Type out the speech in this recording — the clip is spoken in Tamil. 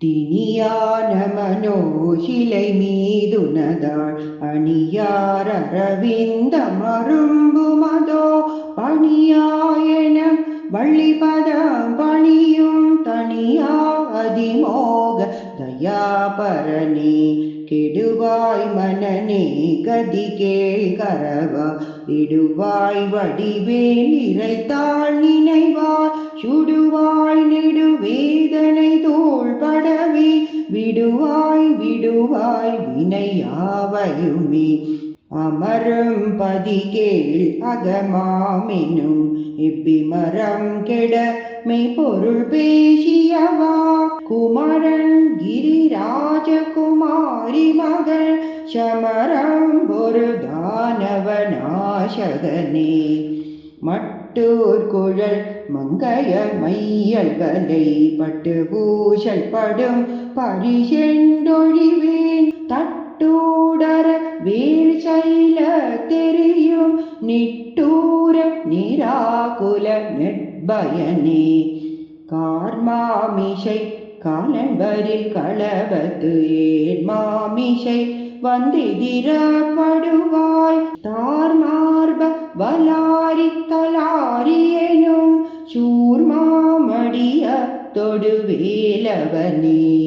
தினியான மனோகிலை மீதுனதாள் அணியார் அரவிந்த மரும்புமதோ பணியாயன வள்ளிபதம் பணியும் தனியா அதிமோக தயாபரணி கெடுவாய் மனநே கதி கேள் கரவா இடுவாய் வடிவேல் இறைத்தாள் நினைவாய் சுடுவாய் நெடுவேதனை விடுவாய் விடுவாய் வினையாவையுமே. அமரும் பதிகேள் அகமாமினும். இப்பிமரம் கெட மெய்ப்பொருள் பேசியவா? குமரன் கிரிராஜகுமாரி மகள் சமரம் ஒரு தானவ நாசகனே. தானவநாசகனே மட்டூர் குழல் மங்கைய மையல்களை பட்டு பூஷல் படும் பரிசெண்டொழிவேன் தட்டூடர வேல் சைல தெரியும் நிட்டூர நிராகுல நெட்பயனே கார்மாமிஷை காலன்பரில் களபத்து ஏன் மாமிஷை வந்திதிரப்படுவாய்? தார் மார்ப வலாரி தலாரியனும் சூர்மாமடிய தொடுவேலவனே.